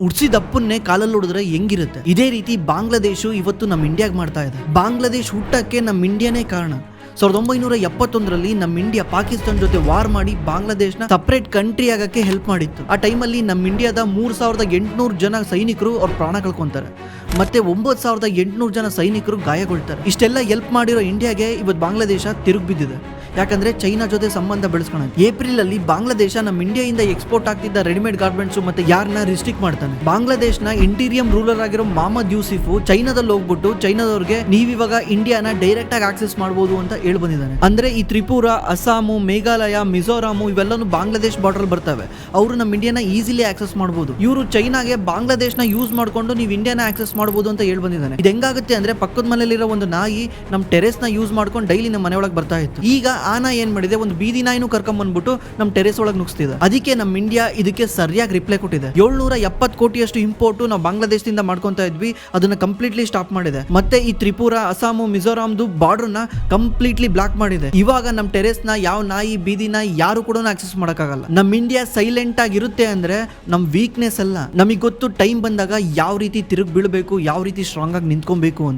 ಉಡ್ಸಿದಪ್ಪನ್ನೇ ಕಾಲಲ್ಲಿ ಹೊಡೆದ್ರೆ ಹೆಂಗಿರುತ್ತೆ. ಇದೇ ರೀತಿ ಬಾಂಗ್ಲಾದೇಶ ಇವತ್ತು ನಮ್ಮ ಇಂಡಿಯಾಗೆ ಮಾಡ್ತಾ ಇದೆ. ಬಾಂಗ್ಲಾದೇಶ್ ಹುಟ್ಟಕ್ಕೆ ನಮ್ಮ ಇಂಡಿಯಾನೇ ಕಾರಣ. ಸಾವಿರದ ಒಂಬೈನೂರ ಎಪ್ಪತ್ತೊಂದರಲ್ಲಿ ನಮ್ಮ ಇಂಡಿಯಾ ಪಾಕಿಸ್ತಾನ ಜೊತೆ ವಾರ್ ಮಾಡಿ ಬಾಂಗ್ಲಾದೇಶನ ಸಪರೇಟ್ ಕಂಟ್ರಿ ಆಗಕ್ಕೆ ಹೆಲ್ಪ್ ಮಾಡಿತ್ತು. ಆ ಟೈಮಲ್ಲಿ ನಮ್ಮ ಇಂಡಿಯಾದ ಮೂರ್ ಸಾವಿರದ ಎಂಟುನೂರು ಜನ ಸೈನಿಕರು ಅವ್ರ ಪ್ರಾಣ ಕಳ್ಕೊಂತಾರೆ. ಮತ್ತೆ ಒಂಬತ್ತು ಸಾವಿರದ ಎಂಟುನೂರು ಜನ ಸೈನಿಕರು ಗಾಯಗೊಳ್ತಾರೆ. ಇಷ್ಟೆಲ್ಲ ಹೆಲ್ಪ್ ಮಾಡಿರೋ ಇಂಡಿಯಾಗೆ ಇವತ್ತು ಬಾಂಗ್ಲಾದೇಶ ತಿರುಗಿ ಬಿದ್ದಿದೆ. ಯಾಕಂದ್ರೆ ಚೈನಾ ಜೊತೆ ಸಂಬಂಧ ಬೆಳೆಸ್ಕೊಳ ಏಪ್ರಿಲ್ ಅಲ್ಲಿ ಬಾಂಗ್ಲಾದೇಶ ನಮ್ಮ ಇಂಡಿಯಾದಿಂದ ಎಕ್ಸ್ಪೋರ್ಟ್ ಆಗ್ತಿದ್ದ ರೆಡಿಮೇಡ್ ಗಾರ್ಮೆಂಟ್ಸ್ ಮತ್ತೆ ಯಾರನ್ನ ರಿಸ್ಟ್ರಿಕ್ಟ್ ಮಾಡ್ತಾನೆ. ಬಾಂಗ್ಲಾದೇಶನ ಇಂಟೀರಿಯಂ ರೂಲರ್ ಆಗಿರೋ ಮೊಹಮ್ಮದ್ ಯೂಸಿಫ್ ಚೈನಾದಲ್ಲಿ ಹೋಗ್ಬಿಟ್ಟು ಚೈನಾದವ್ರಿಗೆ ನೀವಿವಾಗ ಇಂಡಿಯಾನ ಡೈರೆಕ್ಟ್ ಆಗಿ ಆಕ್ಸೆಸ್ ಮಾಡಬಹುದು ಅಂತ ಹೇಳಿ ಬಂದಿದ್ದಾನೆ. ಅಂದ್ರೆ ಈ ತ್ರಿಪುರ, ಅಸ್ಸಾಮು, ಮೇಘಾಲಯ, ಮಿಜೋರಾಮು ಇವೆಲ್ಲನೂ ಬಾಂಗ್ಲಾದೇಶ್ ಬಾರ್ಡರ್ ಬರ್ತವೆ. ಅವರು ನಮ್ಮ ಇಂಡಿಯಾನ ಈಸಿಲಿ ಆಕ್ಸೆಸ್ ಮಾಡಬಹುದು ಇವರು ಚೈನಾಗೆ ಬಾಂಗ್ಲಾದೇಶ್ನ ಯೂಸ್ ಮಾಡ್ಕೊಂಡು ನೀವು ಇಂಡಿಯಾನ ಆಕ್ಸೆಸ್ ಮಾಡಬಹುದು ಅಂತ ಹೇಳಿ ಬಂದಿದ್ದಾನೆ. ಇದು ಹೆಂಗಾಗುತ್ತೆ ಅಂದ್ರೆ ಪಕ್ಕದ ಮನೆಯಲ್ಲಿರೋ ಒಂದು ನಾಯಿ ನಮ್ಮ ಟೆರೆಸ್ನ ಯೂಸ್ ಮಾಡ್ಕೊಂಡು ಡೈಲಿ ನಮ್ಮ ಮನೆ ಒಳಗೆ ಬರ್ತಾ ಇತ್ತು. ಈಗ ಆ ನಾಯಿ ಏನ್ ಮಾಡಿದೆ? ಒಂದು ಬೀದಿ ನಾಯಿನೂ ಕರ್ಕೊಂಡ್ ಬಂದ್ಬಿಟ್ಟು ನಮ್ಮ ಟೆರೆಸ್ ಒಳಗೆ ನುಗ್ಸ್ತಿದೆ. ಅದಕ್ಕೆ ನಮ್ಮ ಇಂಡಿಯಾ ಇದಕ್ಕೆ ಸರಿಯಾಗಿ ರಿಪ್ಲೈ ಕೊಟ್ಟಿದೆ. ಏಳ್ನೂರ ಎಪ್ಪತ್ತು ಕೋಟಿಯಷ್ಟು ಇಂಪೋರ್ಟ್ ನಾವು ಬಾಂಗ್ಲಾದೇಶದಿಂದ ಮಾಡ್ಕೊಂತ ಇದ್ವಿ. ಅದನ್ನ ಕಂಪ್ಲೀಟ್ಲಿ ಸ್ಟಾಪ್ ಮಾಡಿದೆ. ಮತ್ತೆ ಈ ತ್ರಿಪುರ, ಅಸ್ಸಾಮು ಬಾರ್ಡರ್ನ ಕಂಪ್ಲೀಟ್ಲಿ ಬ್ಲಾಕ್ ಮಾಡಿದೆ. ಇವಾಗ ನಮ್ಮ ಟೆರೆಸ್ನ ಯಾವ ನಾಯಿ ಬೀದಿ ನಾಯಿ ಯಾರು ಕೂಡ ಆಕ್ಸೆಸ್ ಮಾಡೋಕ್ಕಾಗಲ್ಲ. ನಮ್ಮ ಇಂಡಿಯಾ ಸೈಲೆಂಟ್ ಆಗಿರುತ್ತೆ ಅಂದ್ರೆ ನಮ್ ವೀಕ್ನೆಸ್ ಅಲ್ಲ. ನಮಗೆ ಗೊತ್ತು ಟೈಮ್ ಬಂದಾಗ ಯಾವ ರೀತಿ ತಿರುಗಿ ಬೀಳಬೇಕು, ಯಾವ ರೀತಿ ಸ್ಟ್ರಾಂಗ್ ಆಗಿ ನಿಂತ್ಕೊಬೇಕು ಅಂತ.